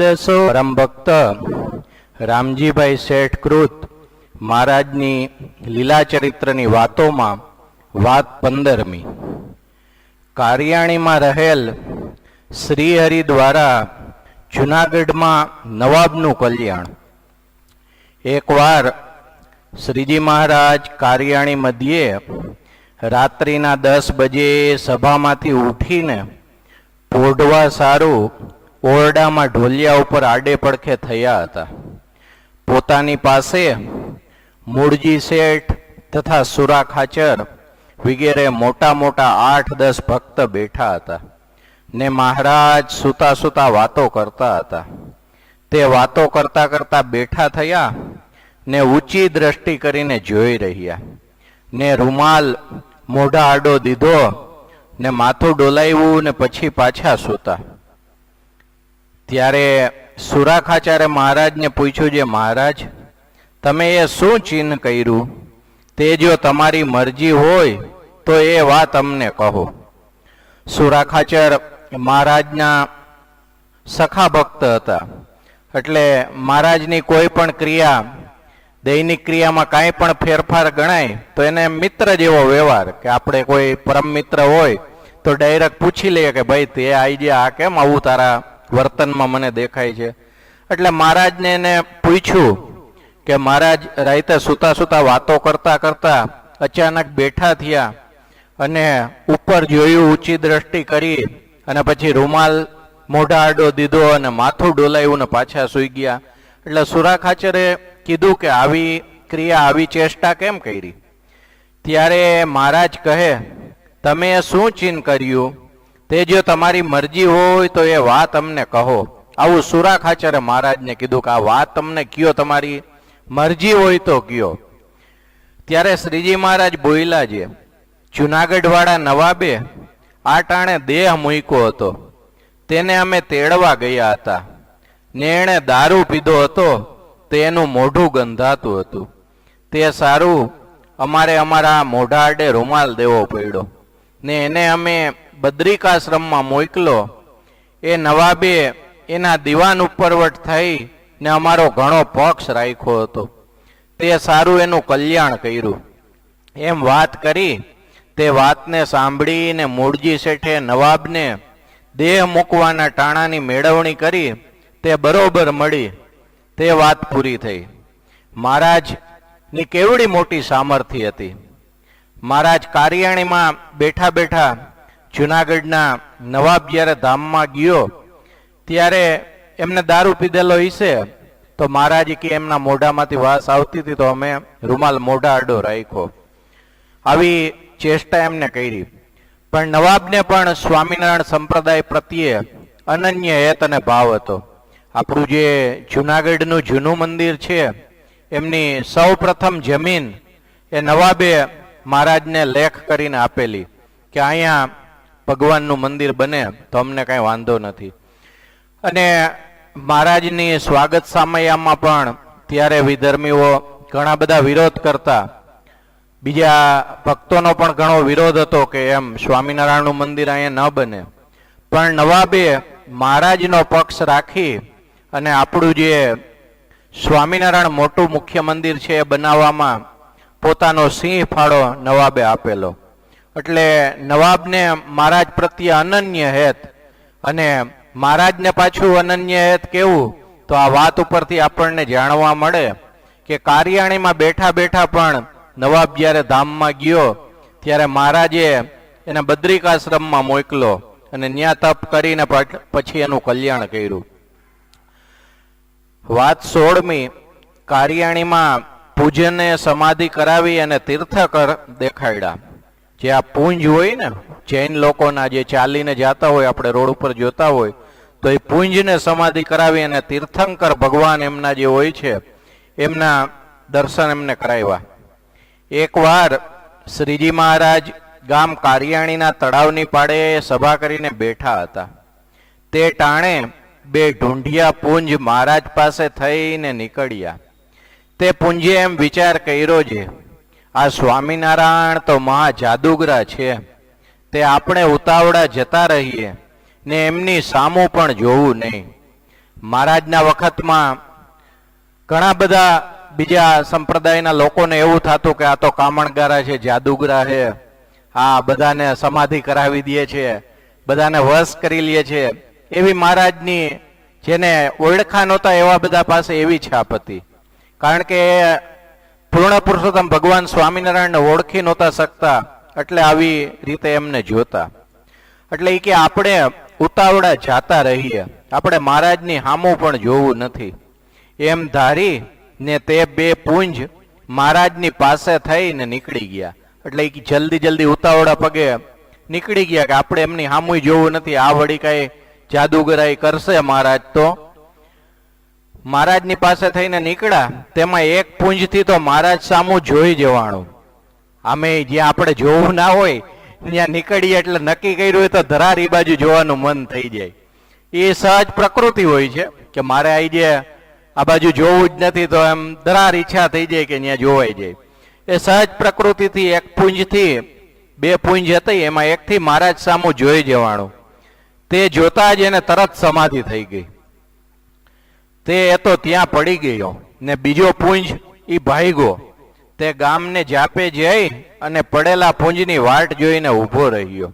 દેશો પરમ ભક્ત રામજીભાઈ શેઠ કૃત મહારાજની લીલા ચરિત્રની વાતોમાં વાત પંદરમી. કારિયાણીમાં રહેલ શ્રીહરિ દ્વારા જુનાગઢમાં નવાબનું કલ્યાણ. એકવાર શ્રીજી મહારાજ કારિયાણી મધ્યે રાત્રિના દસ બજે સભામાંથી ઉઠીને પોઢવા સારું ઓરડામાં ઢોલિયા ઉપર આડે પડખે થયા હતા. પોતાની પાસે મૂળજી શેઠ તથા સુરા ખાચર વગેરે મોટા મોટા આઠ દસ ભક્ત બેઠા હતા ને મહારાજ સુતા સુતા વાતો કરતા હતા. તે વાતો કરતા કરતા બેઠા થયા ને ઊંચી દ્રષ્ટિ કરીને જોઈ રહ્યા ને રૂમાલ મોઢા આડો દીધો ને માથું ડોલાવ્યું ને પછી પાછા સૂતા. ત્યારે સુરાખાચાર્ય મહારાજને પૂછ્યું જે મહારાજ, તમે એ શું ચિહ્ન કર્યું? તે જો તમારી મરજી હોય, તો એ વાત અમને કહો. સુરાખાચર મહારાજના સખા ભક્ત હતા. એટલે મહારાજની કોઈ પણ ક્રિયા, દૈનિક ક્રિયામાં કાંઈ પણ ફેરફાર ગણાય, તો એને મિત્ર જેવો વ્યવહાર કે આપણે કોઈ પરમ મિત્ર હોય, તો ડાયરેક્ટ પૂછી લઈએ કે ભાઈ તે ગયા, આ કેમ આવું તારા વર્તનમાં મને દેખાય છે. એટલે મહારાજને એને પૂછ્યું કે મહારાજ રાતે સુતા સુતા વાતો કરતા કરતા અચાનક બેઠા થયા અને ઉપર જોયું ઊંચી દ્રષ્ટિ કરી અને પછી રૂમાલ મોઢા આડો દીધો અને માથું ડોલાયું ને પાછા સૂઈ ગયા. એટલે સુરા ખાચરે કીધું કે આવી ક્રિયા, આવી ચેષ્ટા કેમ કરી? ત્યારે મહારાજ કહે, તમે શું ચિહ્ન કર્યું? તે જો તમારી મરજી હોય તો એ વાત અમને કહો. આવું સુરાખ ખાચરે મહારાજને કીધું કે આ વાત તમને કયો તમારી મરજી હોય તો કયો. ત્યારે શ્રીજી મહારાજ બોયલા છે, જુનાગઢવાળા નવાબે આ ટાણે દેહ મૂક્યો હતો. તેને અમે તેડવા ગયા હતા. ને એણે દારૂ પીધો હતો તેનું મોઢું ગંધાતું હતું. તે સારું, અમારે અમારા મોઢા આડે રૂમાલ દેવો પડ્યો. ને એને અમે બદ્રિકાશ્રમમાં મોકલો. એ નવાબે એના દિવાન ઉપરવટ થઈ ને અમારો ઘણો પક્ષ રાખ્યો હતો. તે સારું એનું કલ્યાણ કર્યું. એમ વાત કરી તે વાતને સાંભળીને મૂળજી શેઠે નવાબને દેહ મૂકવાના ટાણાની મેળવણી કરી તે બરોબર મળી. તે વાત પૂરી થઈ. મહારાજની કેવડી મોટી સામર્થ્ય હતી. મહારાજ કાર્યાણીમાં બેઠા બેઠા જુનાગઢના નવાબ જ્યારે ધામમાં ગયો, ત્યારે એમને દારૂ પીધેલો હશે, તો મહારાજ કે એમના મોઢામાંથી વાસ આવતી હતી તો અમે રૂમાલ મોઢા આડો રાખ્યો. આવી ચેષ્ટા એમને કરી. પણ નવાબને પણ સ્વામિનારાયણ સંપ્રદાય પ્રત્યે અનન્ય હેત અને ભાવ હતો. આપણું જે જુનાગઢનું જૂનું મંદિર છે, એમની સૌ પ્રથમ જમીન એ નવાબે મહારાજને લેખ કરીને આપેલી કે અહીંયા ભગવાનનું મંદિર બને, તો અમને કાંઈ વાંધો નથી. અને મહારાજની સ્વાગત સામયામાં પણ ત્યારે વિધર્મીઓ ઘણા બધા વિરોધ કરતા. બીજા ભક્તોનો પણ ઘણો વિરોધ હતો કે એમ સ્વામિનારાયણનું મંદિર અહીંયા ન બને. પણ નવાબે મહારાજનો પક્ષ રાખી અને આપણું જે સ્વામિનારાયણ મોટું મુખ્ય મંદિર છે એ બનાવવામાં પોતાનો સિંહ ફાળો નવાબે આપેલો. એટલે નવાબને મહારાજ પ્રત્યે અનન્ય હેત અને મહારાજને પાછું અનન્ય હેત કેવું? તો આ વાત ઉપરથી આપણને જાણવા મળે કે કારિયાણીમાં બેઠા બેઠા પણ નવાબ જ્યારે ધામમાં ગયો, ત્યારે મહારાજે એને બદ્રિકાશ્રમમાં મોકલો અને ન્યા તપ કરીને પછી એનું કલ્યાણ કર્યું. વાત સોળમી, કારિયાણીમાં પૂજને સમાધિ કરાવી અને તીર્થકર દેખાડ્યા. જે આ પુંજ હોય ને, જૈન લોકોના જે ચાલીને જાતા હોય, આપણે રોડ ઉપર જોતા હોય, તો એ પુંજને સમાધિ કરાવી અને તીર્થંકર ભગવાન એમના જે હોય છે, એમના દર્શન એમને કરાવ્યા. એકવાર શ્રીજી મહારાજ ગામ કારિયાણીના તળાવની પાડે સભા કરીને બેઠા હતા. તે ટાણે બે ઢૂંઢિયા પુંજ મહારાજ પાસે થઈને નીકળ્યા. તે પુંજે એમ વિચાર કર્યો છે આ સ્વામિનારાયણ તો મહા જાદુગરા છે. તે આપણે ઉતાવળા જતા રહીએ ને એમની સામું પણ જોવું નહીં. મહારાજના વખતમાં ઘણા બધા બીજા સંપ્રદાયના લોકોને એવું થતું કે આ તો કામણગારા છે, જાદુગરા છે. આ બધાને સમાધિ કરાવી દે છે. બધાને વશ કરી લે છે. એવી મહારાજની જેને ઓળખા નહોતા એવા બધા પાસે એવી છાપ હતી. કારણ કે પૂર્ણ પુરુષોત્તમ ભગવાન સ્વામિનારાયણને ઓળખી નહોતા શકતા, એટલે આવી રીતે એમને જોતા. એટલે એ કે આપણે ઉતાવળા જાતા રહીએ. આપણે મહારાજની હામું પણ જોવું નથી. એમ ધારી ને તે બે પુંજ મહારાજની પાસે થઈને નીકળી ગયા. એટલે એ જલ્દી જલ્દી ઉતાવળા પગે નીકળી ગયા કે આપણે એમની હામું જોવું નથી. આ વળી કઈ જાદુગરાઈ કરશે મહારાજ તો? મહારાજની પાસે થઈને નીકળ્યા, તેમાં એક પુંજથી તો મહારાજ સામું જોઈ જવાનું અમે જ્યાં આપણે જોવું ના હોય, ત્યાં નીકળીએ એટલે નક્કી કર્યું હોય તો ધરાર એ બાજુ જોવાનું મન થઈ જાય. એ સહજ પ્રકૃતિ હોય છે કે મારે આઈ જે આ બાજુ જોવું જ નથી તો એમ ધરાર ઈચ્છા થઈ જાય કે ત્યાં જોવાઈ જાય. એ સહજ પ્રકૃતિથી એક પુંજથી બે પુંજ હતી, એમાં એકથી મહારાજ સામું જોઈ જવાનું તે જોતા જ એને તરત સમાધિ થઈ ગઈ. તે તો ત્યાં પડી ગયો ને બીજો પુંજ એ ભાઈગો તે ગામને જાપે જઈ અને પડેલા પુંજની વાટ જોઈને ઊભો રહ્યો.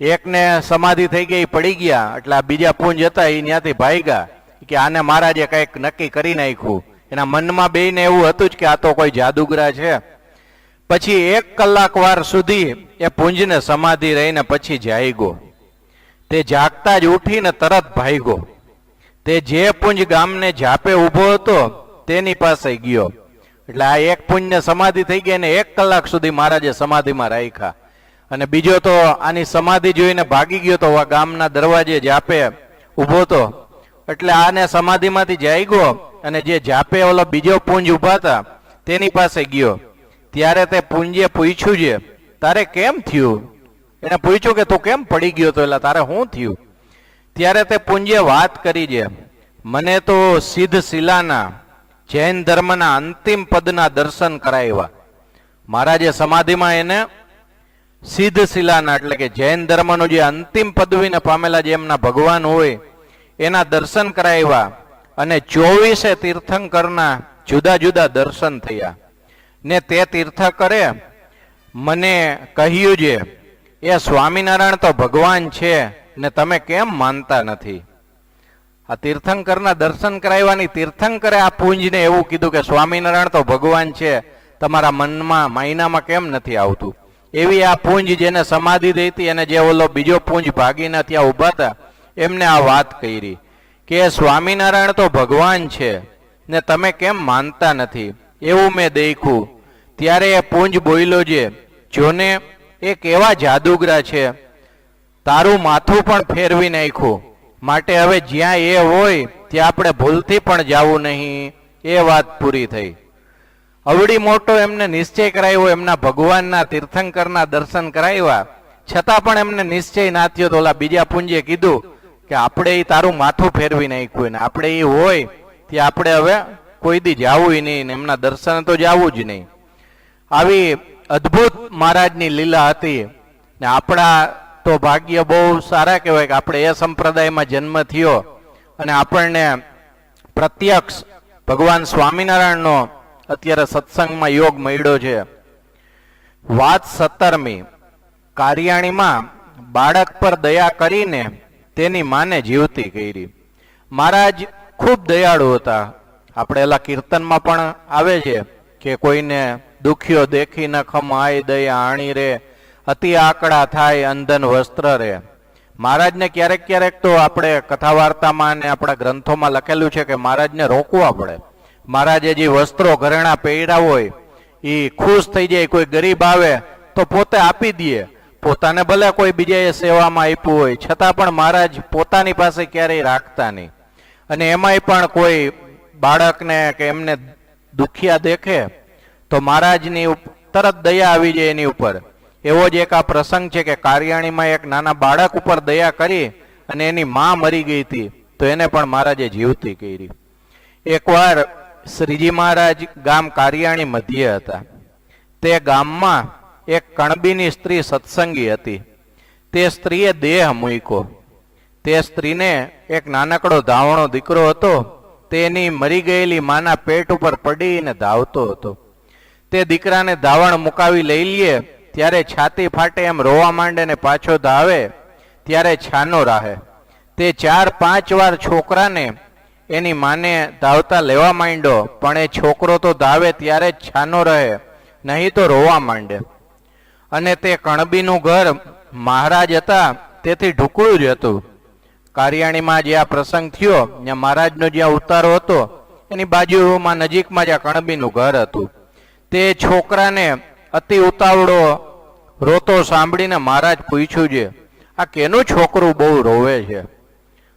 એકને સમાધિ થઈ ગઈ, પડી ગયા, એટલે આ બીજા પુંજ હતા એ ત્યાંથી ભાગ્યા કે આને મહારાજે કંઈક નક્કી કરી નાખ્યું. એના મનમાં બેને એવું હતું જ કે આ તો કોઈ જાદુગરા છે. પછી એક કલાક વાર સુધી એ પુંજને સમાધિ રહીને પછી જાગ્યો. તે જાગતા જ ઉઠીને તરત ભાગ્યો. તે જે પુંજ ગામને જાપે ઊભો હતો, તેની પાસે ગયો. એટલે આ એક પુંજને સમાધિ થઈ ગઈ અને એક કલાક સુધી મહારાજે સમાધિમાં રાખ્યા. અને બીજો તો આની સમાધિ જોઈને ભાગી ગયો તો આ ગામના દરવાજે જાપે ઊભો તો એટલે આને સમાધિમાંથી જાગ્યો અને જે જાપે ઓલો બીજો પુંજ ઊભા હતા, તેની પાસે ગયો. ત્યારે તે પુંજે પૂછ્યું છે તારે કેમ થયું? એને પૂછ્યું કે, તું કેમ પડી ગયો? તો એટલે, તારે શું થયું? ત્યારે તે પુંજે વાત કરી છે મને તો સિદ્ધ શિલાના, જૈન ધર્મના અંતિમ પદના દર્શન કરાવ્યા મહારાજે સમાધિમાં એને સિદ્ધ શિલાના, એટલે કે જૈન ધર્મનો જે અંતિમ પદવીને પામેલા જે એમના ભગવાન હોય, એના દર્શન કરાવ્યા અને ચોવીસે તીર્થંકરના જુદા જુદા દર્શન થયા. ને તે તીર્થકરે મને કહ્યું છે એ સ્વામિનારાયણ તો ભગવાન છે ને તમે કેમ માનતા નથી? આ તીર્થંકરના દર્શન કરાવવાની તીર્થંકરે આ પુંજને એવું કીધું કે સ્વામિનારાયણ તો ભગવાન છે, તમારા મનમાં, માયનામાં કેમ નથી આવતું? એવી આ પુંજ જેને સમાધિ દઈ હતી અને જે ઓલો બીજો પુંજ ભાગીને ત્યાં ઊભા હતા, એમને આ વાત કરી કે સ્વામિનારાયણ તો ભગવાન છે, ને તમે કેમ માનતા નથી? એવું મેં દેખ્યું. ત્યારે એ પુંજ બોલ્યો છે જોને એક એવા જાદુગરા છે? તારું માથું પણ ફેરવી નાખ્યું. માટે હવે જ્યાં એ હોય, ત્યાં આપણે ભૂલથી પણ જાવું નહીં. એ વાત પૂરી થઈ. અવડી મોટો એમને નિશ્ચય કરાવ્યો એમના ભગવાનના તીર્થંકરના દર્શન કરાવ્યા છતાં પણ એમને નિશ્ચય ના થયો તો ઓલા બીજા પુંજે કીધું કે આપણે એ તારું માથું ફેરવી નાખ્યું ને આપણે એ હોય, ત્યાં આપણે હવે કોઈ દી જવું નહીં ને એમના દર્શન તો જાવું જ નહીં. આવી અદ્ભુત મહારાજની લીલા હતી ને આપણા તો ભાગ્ય બહુ સારા કહેવાય કે આપણે એ સંપ્રદાયમાં જન્મ થયો અને આપણને પ્રત્યક્ષ ભગવાન સ્વામિનારાયણનો અત્યારે સત્સંગમાં યોગ મળ્યો છે. વાત સત્તરમી, કારિયાણીમાં બાળક પર દયા કરીને તેની માને જીવતી કરી. મહારાજ ખૂબ દયાળુ હતા. આપણે એલા કીર્તનમાં પણ આવે છે કે કોઈને દુખ્યો દેખી ન ખમાય દયા આણી રે. અતિ આકડા થાય, અંધન વસ્ત્ર રે મહારાજને ક્યારેક ક્યારેક તો આપણે કથા વાર્તામાં અને આપણા ગ્રંથોમાં લખેલું છે કે મહારાજને રોકવા પડે. મહારાજે જે વસ્ત્રો ઘરેણા પહેર્યા હોય એ ખુશ થઈ જાય, કોઈ ગરીબ આવે, તો પોતે આપી દે પોતાને ભલે કોઈ બીજાએ સેવામાં આપ્યું હોય, છતાં પણ મહારાજ પોતાની પાસે ક્યારેય રાખતા નહીં. અને એમાંય પણ કોઈ બાળકને કે એમને દુખિયા દેખે, તો મહારાજની તરત દયા આવી જાય એની ઉપર. એવો જ એક આ પ્રસંગ છે કે કારિયાણીમાં એક નાના બાળક ઉપર દયા કરી અને એની માં મરી ગઈ હતી, તો એને પણ મહારાજે જીવતી કરી. એકવાર શ્રીજી મહારાજ ગામ કારિયાણી મધ્ય હતા. તે ગામમાં એક કણબીની સ્ત્રી સત્સંગી હતી. તે સ્ત્રીએ દેહ મૂક્યો. તે સ્ત્રીને એક નાનકડો ધાવણો દીકરો હતો. તેની મરી ગયેલી માના પેટ ઉપર પડીને ધાવતો હતો. તે દીકરાને ધાવણ મુકાવી લઈ લઈએ ત્યારે છાતી ફાટે એમ રોવા માંડે ને પાછો ધાવે ત્યારે છાનો રાહે. તે ચાર પાંચ વાર છોકરાને એની માને ધાવતા લેવા માંડ્યો, પણ એ છોકરો તો ધાવે ત્યારે જ છાનો રહે, નહીં તો રોવા માંડે. અને તે કણબીનું ઘર મહારાજ હતા, તેથી ઢુકળું જ હતું. કારિયાણીમાં જે આ પ્રસંગ થયો, ત્યાં મહારાજનો જ્યાં ઉતારો હતો, એની બાજુમાં નજીકમાં જ્યાં કણબીનું ઘર હતું. તે છોકરાને અતિ ઉતાવળો રોતો સાંભળીને મહારાજ પૂછ્યું છે, આ કેનું છોકરું બહુ રોવે છે?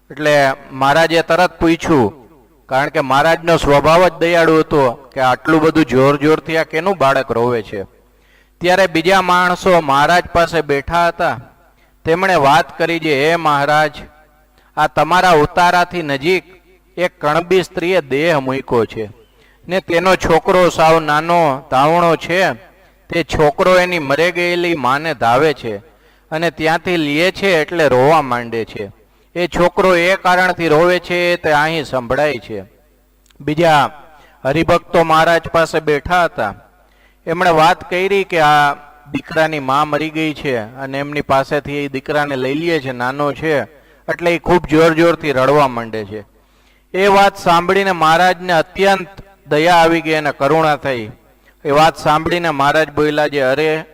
એટલે મહારાજે તરત પૂછ્યું, કારણ કે મહારાજનો સ્વભાવ જ દયાળુ હતો કે આટલું બધું જોર જોરથી આ કેનું બાળક રોવે છે? ત્યારે બીજા માણસો મહારાજ પાસે બેઠા હતા. તેમણે વાત કરી છે હે મહારાજ, આ તમારા ઉતારાથી નજીક એક કણબી સ્ત્રીએ દેહ મૂક્યો છે ને તેનો છોકરો સાવ નાનો, ધાવણો છે તે છોકરો એની મરે ગયેલી માને ધાવે છે અને ત્યાંથી લે છે એટલે રોવા માંડે છે. એ છોકરો એ કારણથી રોવે છે તે અહીં સંભળાય છે. બીજા હરિભક્તો મહારાજ પાસે બેઠા હતા. એમણે વાત કરી કે આ દીકરાની માં મરી ગઈ છે અને એમની પાસેથી એ દીકરાને લઈ લે છે, નાનો છે, એટલે એ ખૂબ જોર જોરથી રડવા માંડે છે. એ વાત સાંભળીને મહારાજને અત્યંત દયા આવી ગઈ અને કરુણા થઈ. એ વાત સાંભળીને મહારાજ બોલ્યા જે અરે,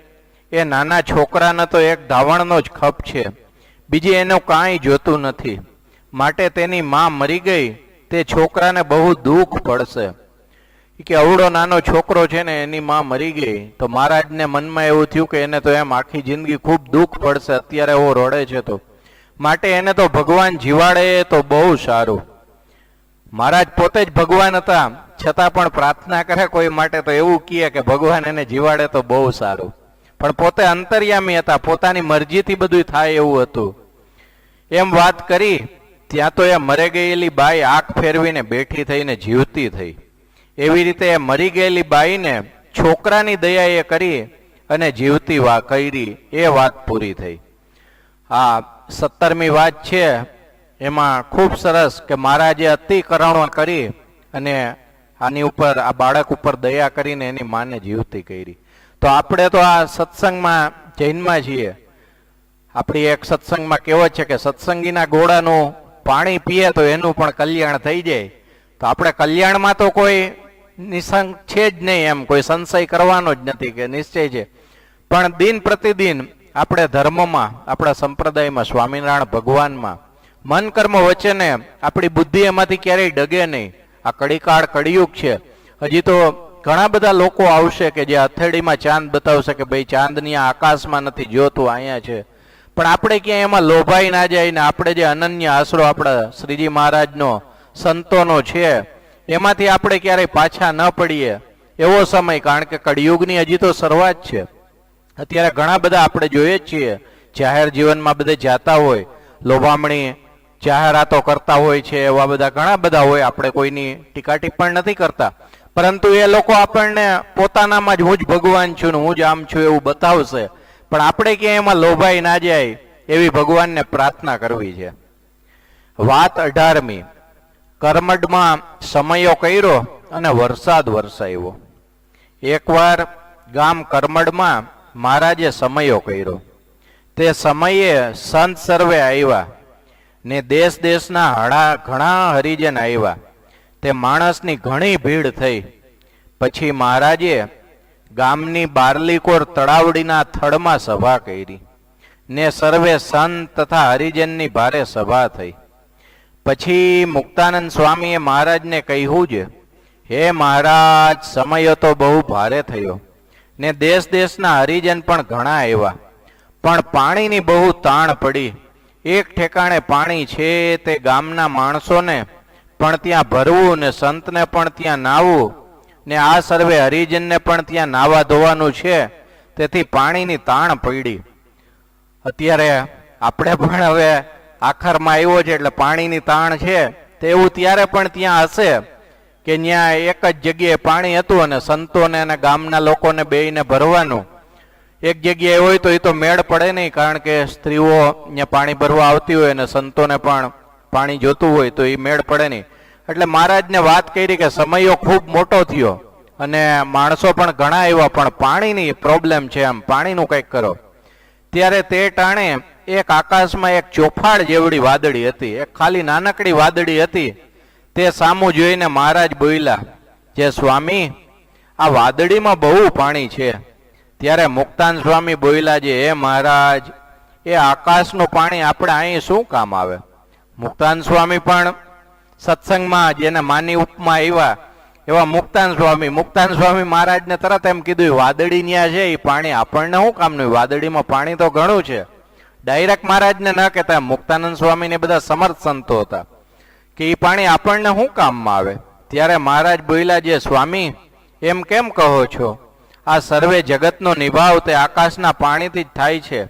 એ નાના છોકરાને તો એક ધાવણનો જ ખપ છે. બીજી એનું કાંઈ જોતું નથી. માટે તેની માં મરી ગઈ. તે છોકરાને બહુ દુઃખ પડશે. કે અવડો નાનો છોકરો છે ને, એની માં મરી ગઈ. તો મહારાજને મનમાં એવું થયું કે એને તો એમ આખી જિંદગી ખૂબ દુઃખ પડશે, અત્યારે એવો રડે છે તો. માટે એને તો ભગવાન જીવાડે તો બહુ સારું. મહારાજ પોતે જ ભગવાન હતા. છતાં પણ પ્રાર્થના કરે કોઈ માટે તો એવું કહે કે ભગવાન એને જીવાડે તો બહુ સારું. પણ પોતે અંતર્યામી હતા, પોતાની મરજીથી બધું થાય એવું હતું. એમ વાત કરી, ત્યાં તો એ મરે ગયેલી બાઈ આંખ ફેરવીને બેઠી થઈને જીવતી થઈ. એવી રીતે એ મરી ગયેલી બાઈને છોકરાની દયા એ કરી અને જીવતી વા કરી, એ વાત પૂરી થઈ. આ સત્તરમી વાત છે, એમાં ખૂબ સરસ કે મહારાજે અતિ કરુણા કરી અને આની ઉપર, આ બાળક ઉપર દયા કરીને એની માને જીવતી કરી. તો આપણે તો આ સત્સંગમાં જૈનમાં છીએ. આપણી એક સત્સંગમાં કહેવત છે કે સત્સંગીના ગોળાનું પાણી પીએ તો એનું પણ કલ્યાણ થઈ જાય. તો આપણે કલ્યાણમાં તો કોઈ નિસંગ છે જ નહીં એમ, કોઈ સંશય કરવાનો જ નથી કે નિશ્ચય છે. પણ દિન પ્રતિદિન આપણે ધર્મમાં, આપણા સંપ્રદાયમાં, સ્વામિનારાયણ ભગવાનમાં મન કર્મ વચ્ચેને આપણી બુદ્ધિ એમાંથી ક્યારેય ડગે નહીં. આ કડીકાળ કળિયુગ છે. હજી તો ઘણા બધા લોકો આવશે કે જે હથેળીમાં ચાંદ બતાવશે કે ભાઈ ચાંદની આકાશમાં નથી જોતું અહીંયા છે. પણ આપણે ક્યાંય એમાં લોભાઈ ના જાય ને આપણે જે અનન્ય આશરો આપણા શ્રીજી મહારાજનો, સંતોનો છે, એમાંથી આપણે ક્યારેય પાછા ન પડીએ. એવો સમય, કારણ કે કળિયુગની હજી તો શરૂઆત છે. અત્યારે ઘણા બધા આપણે જોઈએ છીએ. જાહેર જીવનમાં બધે જાતા હોય. લોભામણી જાહેરાતો કરતા હોય છે, એવા બધા ઘણા બધા હોય, આપણે કોઈની ટીકા ટિપ્પણ નથી કરતા. પરંતુ એ લોકો આપણને પોતાનામાં જ હું જ ભગવાન છું ને હું જ આમ છું એવું બતાવશે. પણ આપણે ક્યાંય એમાં લોભાઈ ના જાય, એવી ભગવાનને પ્રાર્થના કરવી છે. વાત અઢારમી. કરમડમાં સમયો કર્યો અને વરસાદ વરસાવ્યો એકવાર ગામ કરમડમાં મહારાજે સમયો કર્યો. તે સમયે સંત સર્વે આવ્યા. ને દેશ દેશના હળા ઘણા હરિજન આવ્યા. તે માણસની ઘણી ભીડ થઈ. પછી મહારાજે ગામની બારલીકોર તળાવડીના થડમાં સભા કરી ને સર્વે સંત તથા હરિજનની ભારે સભા થઈ. પછી મુક્તાનંદ સ્વામીએ મહારાજને કહ્યું છે હે મહારાજ, સમય તો બહુ ભારે થયો ને દેશ દેશના હરિજન પણ ઘણા આવ્યા. પણ પાણીની બહુ તાણ પડી. એક ઠેકાણે પાણી છે તે ગામના માણસોને પણ ત્યાં ભરવું ને સંતને પણ ત્યાં નાવું ને આ સર્વે હરિજનને પણ ત્યાં નાવા ધોવાનું છે. તેથી પાણીની તાણ પડી. અત્યારે આપણે પણ હવે આખરમાં આવ્યો છે એટલે પાણીની તાણ છે તેવું ત્યારે પણ ત્યાં હશે કે ત્યાં એક જ જગ્યાએ પાણી હતું અને સંતોને અને ગામના લોકોને બેયને ભરવાનું. એક જગ્યાએ હોય તો એ તો મેળ પડે નહીં, કારણ કે સ્ત્રીઓ પાણી ભરવા આવતી હોય અને સંતોને પણ પાણી જોતું હોય તો એ મેળ પડે નહીં. એટલે મહારાજને વાત કરી કે સમયો ખૂબ મોટો થયો અને માણસો પણ ઘણા એવા પણ પાણીની પ્રોબ્લેમ છે એમ પાણીનું કંઈક કરો. ત્યારે તે ટાણે એક આકાશમાં એક ચોફાડ જેવડી વાદળી હતી, એક ખાલી નાનકડી વાદળી હતી. તે સામું જોઈને મહારાજ બોલ્યા, જે સ્વામી, આ વાદળીમાં બહુ પાણી છે. ત્યારે મુક્તાન સ્વામી બોલ્યા જે, હે મહારાજ, એ આકાશનું પાણી આપણે અહીં શું કામ આવે? મુક્તાન સ્વામી પણ સત્સંગમાં જેને માની ઉપમા આવ્યા એવા મુક્તાન સ્વામી મુક્તાન સ્વામી મહારાજને તરત એમ કીધું વાદળી ન્યા છે, એ પાણી આપણને શું કામનું વાદળીમાં પાણી તો ઘણું છે. ડાયરેક્ટ મહારાજને ન કહેતા, મુક્તાનંદ સ્વામીને બધા સમર્થ સંતો હતા કે એ પાણી આપણને શું કામમાં આવે? ત્યારે મહારાજ બોલ્યા જે સ્વામી, એમ કેમ કહો છો? આ સર્વે જગતનો નિભાવ તે આકાશના પાણીથી જ થાય છે.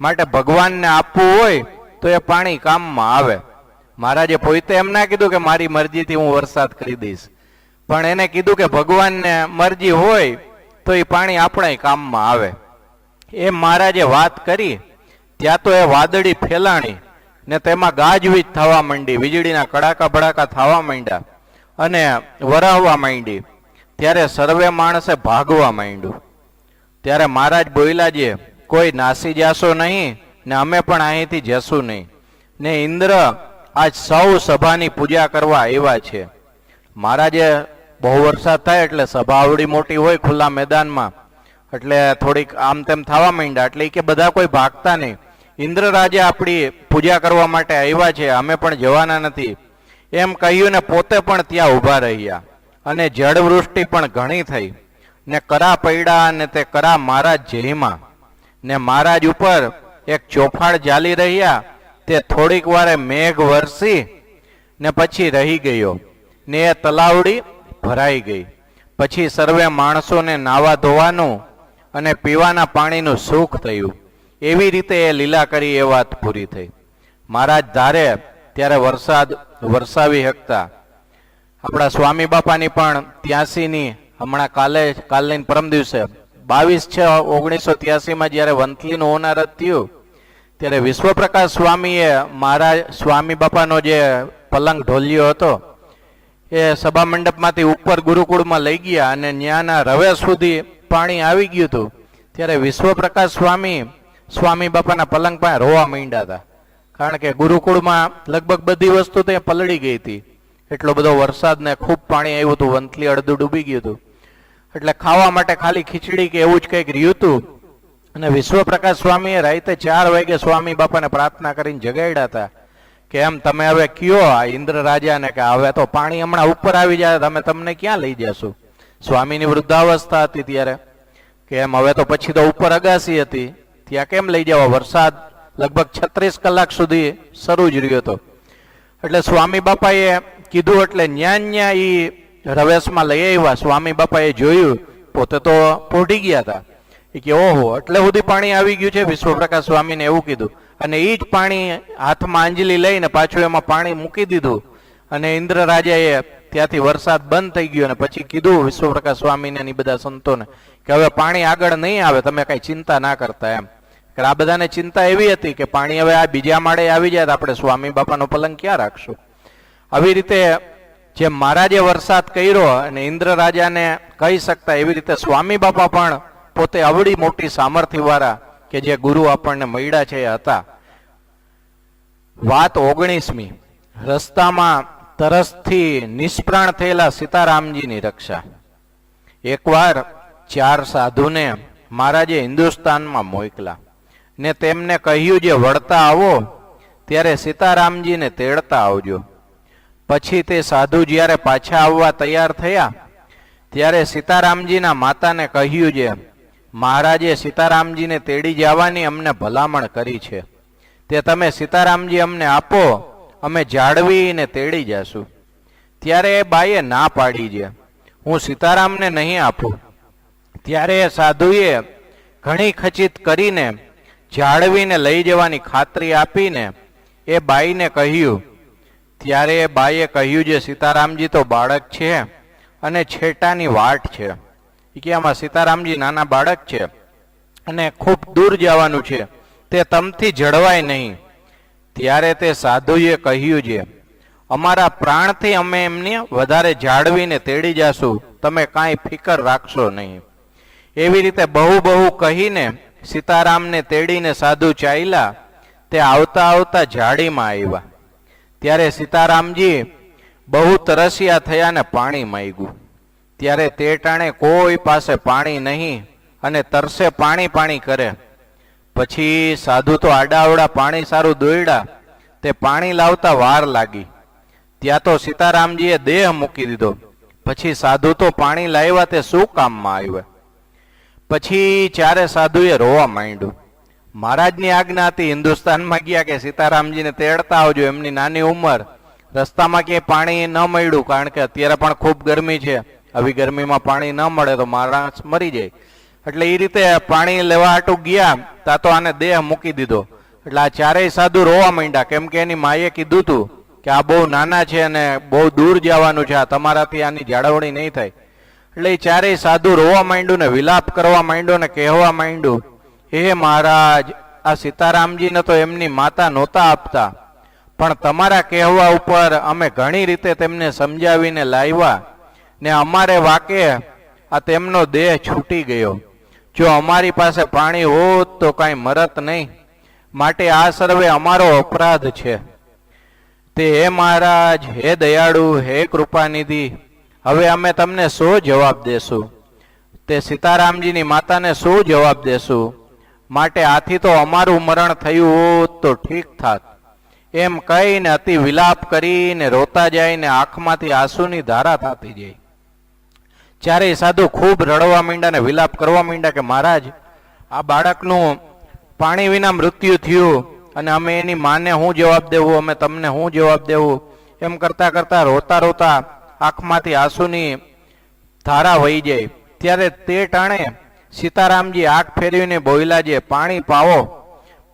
માટે ભગવાનને આપવું હોય તો એ પાણી કામમાં આવે. મહારાજે પોતે એમ ના કીધું કે મારી મરજીથી હું વરસાદ કરી દઈશ. પણ એને કીધું કે ભગવાનને મરજી હોય તો એ પાણી આપણે કામમાં આવે. એ મહારાજે વાત કરી. ત્યાં તો એ વાદળી ફેલાણી ને તેમાં ગાજવીજ થવા માંડી, વીજળીના કડાકા ભડાકા થવા માંડ્યા અને વરાવવા માંડી. ત્યારે સર્વે માણસે ભાગવા માંડ્યું. ત્યારે મહારાજ બોલ્યા જે, કોઈ નાસી જાશો નહીં ને અમે પણ અહીંથી જશું નહીં. ને ઇન્દ્ર આજ સૌ સભાની પૂજા કરવા આવ્યા છે. મહારાજે બહુ વરસાદ થાય એટલે સભા આવડી મોટી હોય ખુલ્લા મેદાનમાં. એટલે થોડીક આમ તેમ થવા માંડ્યા. એટલે કે બધા કોઈ ભાગતા નહીં. ઇન્દ્ર રાજે આપણી પૂજા કરવા માટે આવ્યા છે. અમે પણ જવાના નથી. એમ કહ્યું ને પોતે પણ ત્યાં ઊભા રહ્યા. અને જળવૃષ્ટિ પણ ઘણી થઈ. ને કરા પૈડા અને તે કરા મહારાજ જેહીમાં ને મહારાજ ઉપર એક ચોફાડ ચાલી રહ્યા. તે થોડીક વારે મેઘ વરસી ને પછી રહી ગયો. ને એ તલાવડી ભરાઈ ગઈ. પછી સર્વે માણસોને નાવા ધોવાનું અને પીવાના પાણીનું સુખ થયું. એવી રીતે એ લીલા કરી એ વાત પૂરી થઈ. મહારાજ ધારે ત્યારે વરસાદ વરસાવી શકતા આપણા સ્વામી બાપાની પણ ત્યાસીની હમણાં કાલે કાલની પરમ દિવસે બાવીસ છ ઓગણીસો ત્યાસીમાં જ્યારે વંથલીનું હોનારત થયું, ત્યારે વિશ્વપ્રકાશ સ્વામીએ મહારાજ, સ્વામી બાપાનો જે પલંગ ઢોલ્યો હતો, એ સભા મંડપમાંથી ઉપર ગુરુકુળમાં લઈ ગયા અને ન્યાના રવે સુધી પાણી આવી ગયું હતું. ત્યારે વિશ્વપ્રકાશ સ્વામી સ્વામી બાપાના પલંગ પાસે રોવા માંડ્યા હતા. કારણ કે ગુરુકુળમાં લગભગ બધી વસ્તુ ત્યાં પલળી ગઈ હતી. એટલો બધો વરસાદ ને ખૂબ પાણી આવ્યું હતું, વંથલી અડધું ડૂબી ગયું હતું. એટલે ખાવા માટે ખાલી ખીચડી કે એવું જ કંઈક રહ્યું હતું. અને વિશ્વપ્રકાશ સ્વામીએ રાતે ચાર વાગે સ્વામી બાપાને પ્રાર્થના કરીને જગાડ્યા હતા કે એમ તમે હવે કયો આ ઇન્દ્ર રાજાને કે હવે તો પાણી હમણાં ઉપર આવી જાય, અમે તમને ક્યાં લઈ જશું સ્વામીની વૃદ્ધાવસ્થા હતી ત્યારે કે એમ હવે તો પછી તો ઉપર અગાસી હતી. ત્યાં કેમ લઈ જવા? વરસાદ લગભગ છત્રીસ કલાક સુધી શરૂ જ રહ્યો હતો. એટલે સ્વામી બાપાએ કીધું એટલે ન્યા ન્યા એ રવેશમાં લઈ આવ્યા. સ્વામી બાપાએ જોયું, પોતે તો પોઢી ગયા હતા એ કે, ઓહો, એટલે સુધી પાણી આવી ગયું છે? વિશ્વપ્રકાશ સ્વામીને એવું કીધું. અને એ જ પાણી હાથમાં અંજલી લઈને પાછું એમાં પાણી મૂકી દીધું. અને ઇન્દ્ર રાજાએ ત્યાંથી વરસાદ બંધ થઈ ગયો અને પછી કીધું વિશ્વપ્રકાશ સ્વામીને એ બધા સંતોને કે, હવે પાણી આગળ નહીં આવે, તમે કાંઈ ચિંતા ના કરતા એમ. આ બધાને ચિંતા એવી હતી કે પાણી હવે આ બીજા માળે આવી જાય તો આપણે સ્વામી બાપાનો પલંગ ક્યાં રાખશું? આવી રીતે જે મહારાજે વરસાદ કર્યો અને ઇન્દ્ર રાજાને કહી શકતા એવી રીતે સ્વામી બાપા પણ પોતે અવળી મોટી સામર્થ્ય વાળા કે જે ગુરુ આપણને મળ્યા છે એ હતા. વાત ઓગણીસમી. રસ્તામાં તરસથી નિષ્પ્રાણ થયેલા સીતારામજીની રક્ષા. એકવાર ચાર સાધુને મહારાજે હિન્દુસ્તાનમાં મોકલા ને તેમને કહ્યું, જે વળતા આવો, ત્યારે સીતારામજીને તેડતા આવજો. પછી તે સાધુ જ્યારે પાછા આવવા તૈયાર થયા, ત્યારે સીતારામજીના માતાને કહ્યું જે, મહારાજે, સીતારામજીને તેડી જવાની અમને ભલામણ કરી છે. તે તમે સીતારામજી અમને આપો, અમે જાળવીને તેડી જશું. ત્યારે એ બાઈએ ના પાડી છે હું સીતારામને નહીં આપું. ત્યારે એ સાધુએ ઘણી ખચિત કરીને જાળવીને લઈ જવાની ખાતરી આપીને એ બાઈને કહ્યું ત્યારે એ બાઈએ કહ્યું છે સીતારામજી તો બાળક છે અને છેટાની વાટ છે. કે, આમાં સીતારામજી નાના બાળક છે અને ખૂબ દૂર જવાનું છે. તે તમથી જળવાય નહીં. ત્યારે તે સાધુએ કહ્યું છે અમારા પ્રાણથી અમે એમને વધારે જાળવીને તેડી જાશું. તમે કાંઈ ફિકર રાખશો નહીં. એવી રીતે બહુ બહુ કહીને સીતારામને તેડીને સાધુ ચાલ્યા. તે આવતા આવતા જાડીમાં આવ્યા. ત્યારે સીતારામજી બહુ તરસ્યા થયા ને પાણી માંગ્યું. ત્યારે તે ટાણે કોઈ પાસે પાણી નહીં અને તરસે પાણી પાણી કરે. પછી સાધુ તો આડાવડા પાણી સારું દોયડા, તે પાણી લાવતા વાર લાગી. ત્યાં તો સીતારામજીએ દેહ મૂકી દીધો. પછી સાધુ તો પાણી લાવ્યા તે શું કામમાં આવ્યા? પછી ચારે સાધુએ રોવા માંડ્યું. મહારાજની આજ્ઞા હતી, હિન્દુસ્તાનમાં ગયા કે સીતારામજીને તેડતા આવજો, એમની નાની ઉંમર. રસ્તામાં ક્યાંય પાણી ન મળ્યું, કારણ કે અત્યારે પણ ખૂબ ગરમી છે. આવી ગરમીમાં પાણી ન મળે તો માણસ મરી જાય. એટલે એ રીતે પાણી લેવા હાટું ગયા, તા તો આને દેહ મૂકી દીધો. એટલે આ ચારેય સાધુ રોવા માંડ્યા, કેમ કે એની માએ કીધું તું કે આ બહુ નાના છે અને બહુ દૂર જવાનું છે, આ તમારાથી આની જાળવણી નહીં થાય. એટલે એ ચારેય સાધુ રોવા માંડ્યું ને વિલાપ કરવા માંડ્યો ને કહેવા માંડ્યું હે મહારાજ, આ સીતારામજીને તો એમની માતા નહોતા આપતા. પણ તમારા કહેવા ઉપર અમે ઘણી રીતે તેમને સમજાવીને લાવ્યા ને અમારે વાકે આ તેમનો દેહ છૂટી ગયો. જો અમારી પાસે પાણી હોત તો કાંઈ મરત નહીં. માટે આ સર્વે અમારો અપરાધ છે. તે હે મહારાજ, હે દયાળુ, હે કૃપાનિધિ, હવે અમે તમને શું જવાબ દેશું? તે સીતારામજીની માતાને શું જવાબ દેશું? માટે આથી તો અમારું મરણ થયું હોત તો ઠીક થાત. એમ કહીને અતિ વિલાપ કરીને રોતા જાય ને આંખમાંથી આંસુની ધારા થતી જાય જ્યારે સાધુ ખૂબ રડવા માંડ્યા ને વિલાપ કરવા માંડ્યા કે મહારાજ, આ બાળકનું પાણી વિના મૃત્યુ થયું અને અમે એની માને હું જવાબ દેવું, અમે તમને શું જવાબ દેવું? એમ કરતા કરતા રોતા રોતા આંખમાંથી આંસુની ધારા વહી જાય ત્યારે તે ટાણે સીતારામજી આગ ફેરવીને બોયલા જે પાણી પાવો.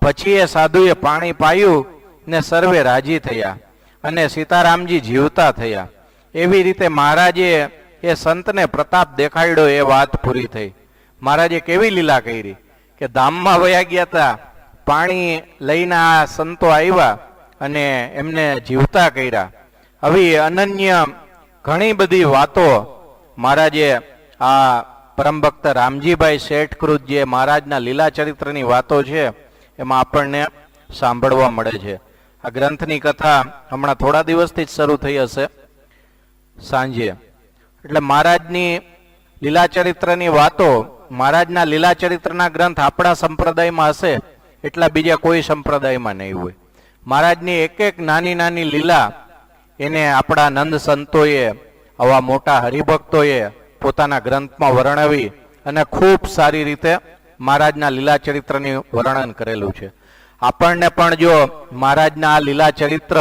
પછી એ સાધુએ પાણી પાયું ને સર્વે રાજી થયા અને સીતારામજી જીવતા થયા. એવી રીતે મહારાજે એ સંતને પ્રતાપ દેખાડ્યો, એ વાત પૂરી થઈ. મહારાજે કેવી લીલા કરી કે ધામમાં વયા ગયા હતા પાણી લઈને આ સંતો આવ્યા અને એમને જીવતા કર્યા. આવી અનન્ય ઘણી બધી વાતો મહારાજે આ પરમ ભક્ત રામજીભાઈ શેઠકૃત જે મહારાજના લીલા ચરિત્રની વાતો છે, એમાં આપણને સાંભળવા મળે છે. આ ગ્રંથની કથા હમણાં થોડા દિવસથી જ શરૂ થઈ હશે, સાંજે. એટલે મહારાજની લીલા ચરિત્રની વાતો, મહારાજના લીલા ચરિત્રના ગ્રંથ આપણા સંપ્રદાયમાં હશે, એટલા બીજા કોઈ સંપ્રદાયમાં નહીં હોય. મહારાજની એક એક નાની નાની લીલા એને આપણા નંદ સંતોએ, આવા મોટા હરિભક્તોએ પોતાના ગ્રંથમાં વર્ણવી અને ખૂબ સારી રીતે મહારાજના લીલા ચરિત્રની વર્ણન કરેલું છે. આપણને પણ જો મહારાજના આ લીલા ચરિત્ર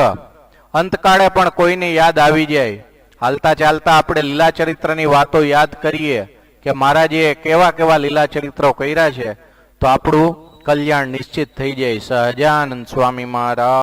અંતકાળે પણ કોઈને યાદ આવી જાય, હાલતા ચાલતા આપણે લીલા ચરિત્રની વાતો યાદ કરીએ કે મહારાજે કેવા કેવા લીલા ચરિત્રો કર્યા છે, તો આપણું કલ્યાણ નિશ્ચિત થઈ જાય. સહજાનંદ સ્વામી મહારાજ.